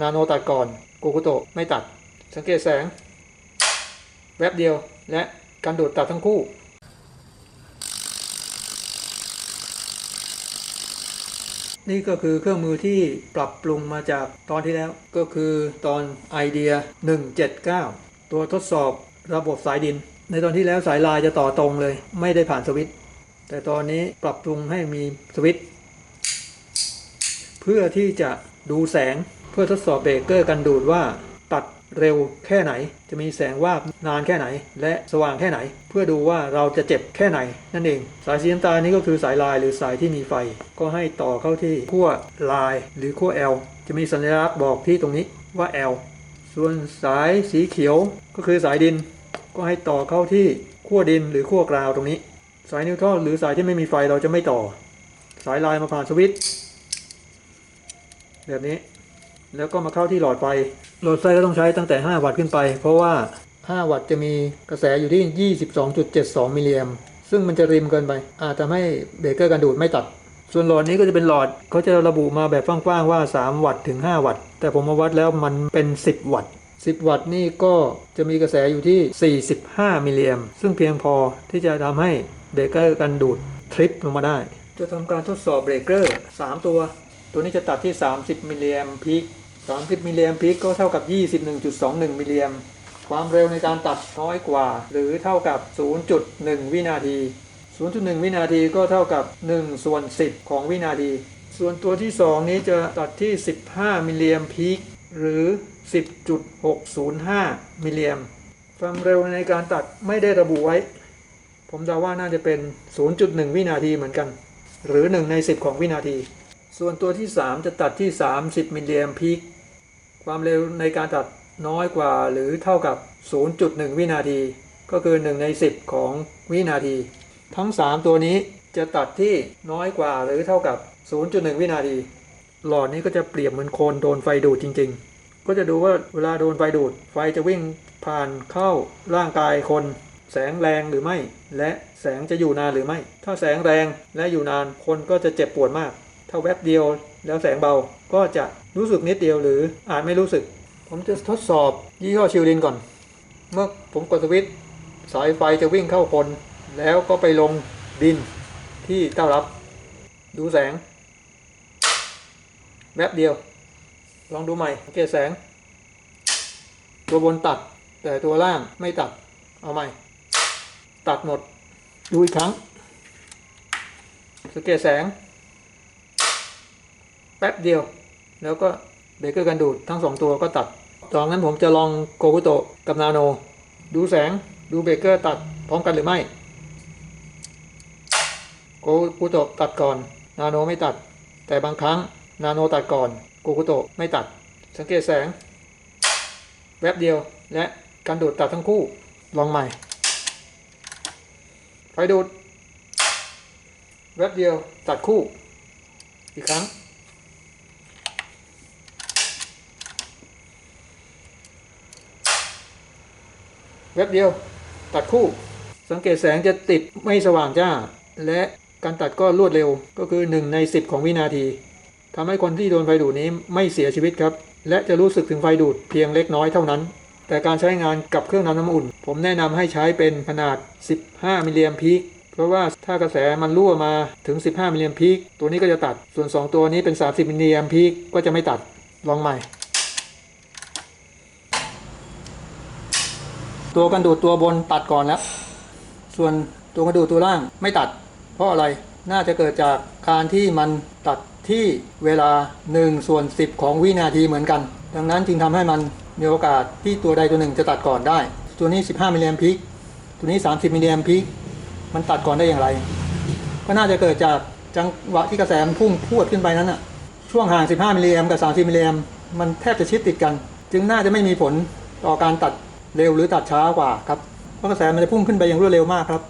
นาโนตัดก่อนโกกุโตะไม่ตัด สังเกตแสง แวบเดียว และการดูดตัดทั้งคู่นี่ก็คือเครื่องมือที่ปรับปรุงมาจากตอนที่แล้ว ก็คือตอนไอเดีย 179 ตัวทดสอบระบบสายดิน ในตอนที่แล้วสายลายจะต่อตรงเลย ไม่ได้ผ่านสวิตช์แต่ตอนนี้ปรับปรุงให้มีสวิตช์เพื่อที่จะดูแสง เพื่อทดสอบเบรกเกอร์กันดูดว่าตัดเร็วแค่ไหน จะมีแสงวาบนานแค่ไหน และสว่างแค่ไหน เพื่อดูว่าเราจะเจ็บแค่ไหน นั่นเอง สายสีน้ำตาลนี้ก็คือสายลายหรือสายที่มีไฟ ก็ให้ต่อเข้าที่ขั้วลายหรือขั้ว L จะมีสัญลักษณ์บอกที่ตรงนี้ว่า L ส่วนสายสีเขียวก็คือสายดิน ก็ให้ต่อเข้าที่ขั้วดินหรือขั้วกราวตรงนี้ สายนิวทรอนหรือสายที่ไม่มีไฟเราจะไม่ต่อ สายลายมาผ่านสวิตช์แบบนี้ แล้วก็มาเข้าที่หลอดไฟ หลอดไฟก็ต้องใช้ตั้งแต่ 5 วัตต์ขึ้นไป เพราะว่า 5 วัตต์จะมีกระแสอยู่ที่ 22.72 มิลลิแอมซึ่งมันจะริมเกินไป อาจทำให้เบรกเกอร์การดูดไม่ตัด ส่วนหลอดนี้ก็จะเป็นหลอดเขาจะระบุมาแบบกว้างๆว่า 3 วัตต์ถึง 5 วัตต์ แต่ผมมาวัดแล้วมันเป็น 10 วัตต์ 10 วัตต์นี่ก็จะมีกระแสอยู่ที่ 45 มิลลิแอมซึ่งเพียงพอที่จะทำให้เบรกเกอร์การดูดทริปลงมาได้ จะทำการทดสอบเบรกเกอร์ 3 ตัว ตัวนี้จะตัดที่ 30 มิลลิแอมพีค30 มิลลิแอมพีคก็เท่ากับ 21.21 มิลลิแอมความเร็วในการตัดน้อยกว่า หรือเท่ากับ 0.1 วินาที 0.1 วินาทีก็เท่ากับ 1 ส่วน 10 ของวินาที ส่วนตัวที่ 2 นี้จะตัดที่ 15 มิลลิแอมพีคหรือ 10.605 มิลลิแอมความเร็วในการตัดไม่ได้ระบุไว้ ผมเดาว่าน่าจะเป็น 0.1 วินาทีเหมือนกัน หรือ 1 ใน 10 ของวินาที ส่วนตัวที่ 3 จะตัดที่ 30มิลลิแอมพีคความเร็วในการตัดน้อยกว่าหรือเท่ากับ 0.1 วินาที ก็คือ 1 ใน 10 ของวินาที ทั้ง 3 ตัวนี้จะตัดที่น้อยกว่าหรือเท่ากับ 0.1 วินาที หลอดนี้ก็จะเปรียบเหมือนโคนโดนไฟดูดจริง ๆ ก็จะดูว่าเวลาโดนไฟดูด ไฟจะวิ่งผ่านเข้าร่างกายคน แสงแรงหรือไม่ และแสงจะอยู่นานหรือไม่ ถ้าแสงแรงและอยู่นานคนก็จะเจ็บปวดมาก ถ้าแวบเดียวแล้วแสงเบาก็จะรู้สึกนิดเดียวหรืออาจไม่รู้สึก ผมจะทดสอบยี่ห้อชิลลินก่อน เมื่อผมกดสวิตช์สายไฟจะวิ่งเข้าคน แล้วก็ไปลงดินที่เต้ารับ ดูแสง แวบเดียว ลองดูใหม่สังเกตแสง ตัวบนตัด แต่ตัวล่างไม่ตัด เอาใหม่ ตัดหมด ดูอีกครั้งสังเกตแสง แป๊บเดียว แล้วก็เบรกเกอร์กันดูดทั้งสองตัวก็ตัดตอนนั้นผมจะลองโกกุโตะกับนาโน ดูแสงดูเบรกเกอร์ตัดพร้อมกันหรือไม่โกกุโตะตัดก่อน นาโนไม่ตัด แต่บางครั้งนาโนตัดก่อนโกกุโตะไม่ตัด สังเกตแสง แวบเดียวและการดูดตัดทั้งคู่ลองใหม่ไฟดูดแวบเดียวตัดคู่ อีกครั้ง แวบเดียว ตัดคู่ สังเกตแสงจะติดไม่สว่างจ้า และการตัดก็รวดเร็วก็คือ 1 ใน 10 ของวินาทีทำให้คนที่โดนไฟดูดนี้ไม่เสียชีวิตครับ และจะรู้สึกถึงไฟดูดเพียงเล็กน้อยเท่านั้น แต่การใช้งานกับเครื่องทำน้ำอุ่น ผมแนะนำให้ใช้เป็นขนาด 15 มิลลิแอมพีคเพราะว่าถ้ากระแสมันรั่วมาถึง 15 มิลลิแอมพีคตัวนี้ก็จะตัดส่วน 2 ตัวนี้เป็น 30 มิลลิแอมพีคก็จะไม่ตัดลองใหม่ ตัวกันดูดตัวบนตัดก่อนแล้ว ส่วนตัวกระดูกตัวล่างไม่ตัด เพราะอะไรน่าจะเกิดจากการที่มันตัดที่เวลา1ส่วน10 ของวินาทีเหมือนกัน ดังนั้นจึงทำให้มันมีโอกาสที่ตัวใดตัวหนึ่งจะตัดก่อนได้ ตัวนี้ 15มิลลิแอมพิกตัวนี้ 30มิลลิแอมพิกมันตัดก่อนได้อย่างไร ก็น่าจะเกิดจากจังหวะที่กระแสมันพุ่งพวดขึ้นไปนั้นอะช่วงห่าง 15มิลลิแอมกับ 30มิลลิแอมมันแทบจะชิดติดกัน จึงน่าจะไม่มีผลต่อการตัด เร็วหรือตัดช้ากว่าครับเพราะกระแสมันจะพุ่งขึ้นไปอย่างรวดเร็วมากครับ